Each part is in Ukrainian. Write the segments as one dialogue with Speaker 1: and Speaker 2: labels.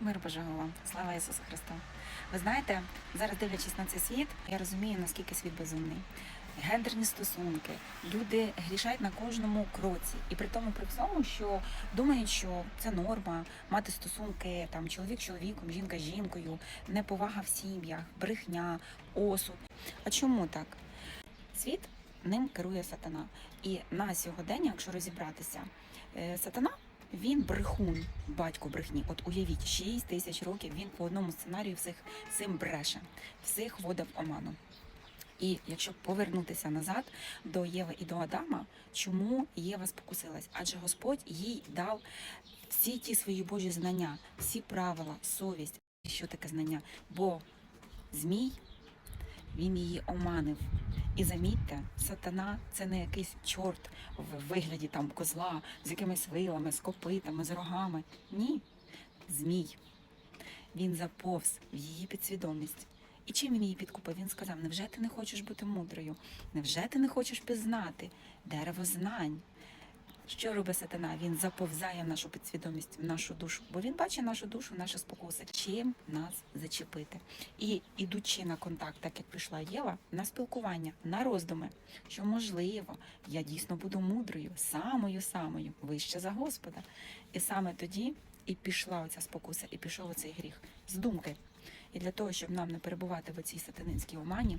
Speaker 1: Мир Божого вам, слава Ісусу Христу. Ви знаєте, зараз дивлячись на цей світ, я розумію, наскільки світ безумний. Гендерні стосунки, люди грішають на кожному кроці, і при тому при всьому, що думають, що це норма мати стосунки там чоловік чоловіком, жінка з жінкою, неповага в сім'ях, брехня, осуд. А чому так? Світ ним керує сатана. І на сьогодення, якщо розібратися, е, сатана він брехун, батько брехні. От уявіть, 6 тисяч років він по одному сценарію всіх цим бреше, всіх вводив в оману. І якщо повернутися назад до Єви і до Адама, чому Єва спокусилась? Адже Господь їй дав всі ті свої Божі знання, всі правила, совість. Що таке знання? Бо змій він її оманив. І замітьте, сатана це не якийсь чорт в вигляді там козла з якимись вилами, з копитами, з рогами. Ні, змій. Він заповз в її підсвідомість. І чим він її підкупив? Він сказав: Невже ти не хочеш бути мудрою? Невже ти не хочеш пізнати дерево знань? Що робить сатана? Він заповзає в нашу підсвідомість, в нашу душу, бо він бачить нашу душу, наші спокуси. Чим нас зачепити? І ідучи на контакт, так як прийшла Єва, на спілкування, на роздуми, що можливо, я дійсно буду мудрою, самою самою, вище за Господа. І саме тоді і пішла оця спокуса, і пішов оцей гріх з думки. І для того, щоб нам не перебувати в оцій сатанинській омані,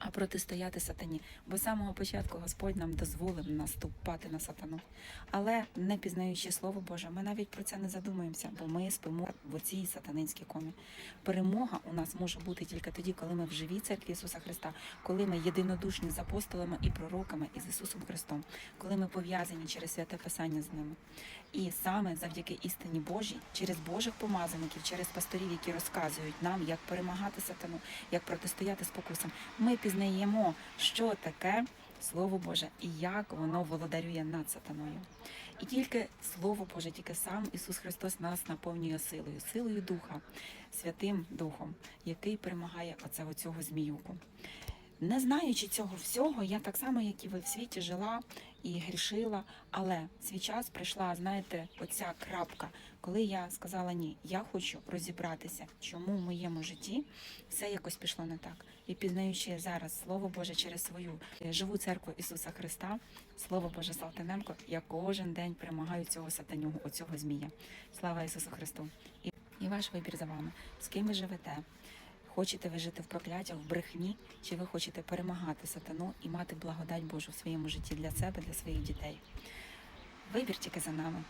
Speaker 1: а протистояти сатані. Бо з самого початку Господь нам дозволив наступати на сатану. Але не пізнаючи Слово Боже, ми навіть про це не задумуємося, бо ми спимо в цій сатанинській комі. Перемога у нас може бути тільки тоді, коли ми в живій церкві Ісуса Христа, коли ми єдинодушні з апостолами і пророками і з Ісусом Христом, коли ми пов'язані через святе Писання з ними. І саме завдяки істині Божій, через Божих помазаників, через пасторів, які розказують нам, як перемагати сатану, як протистояти спокусам, ми пізнаємо, що таке Слово Боже і як воно володарює над сатаною. І тільки Слово Боже, тільки сам Ісус Христос нас наповнює силою, силою Духа, Святим Духом, який перемагає оце оцього зміюку. Не знаючи цього всього, я так само, як і ви в світі, жила і грішила, але свій час прийшла, знаєте, оця крапка, коли я сказала ні, я хочу розібратися, чому в моєму житті все якось пішло не так. І пізнаючи зараз Слово Боже через свою е, живу церкву Ісуса Христа, Слово Боже Салтаненко, я кожен день перемагаю цього сатанюгу, оцього змія. Слава Ісусу Христу! І ваш вибір за вами. З ким ви живете? Хочете ви жити в прокляттях, в брехні, чи ви хочете перемагати сатану і мати благодать Божу в своєму житті для себе, для своїх дітей? Вибір тільки за нами.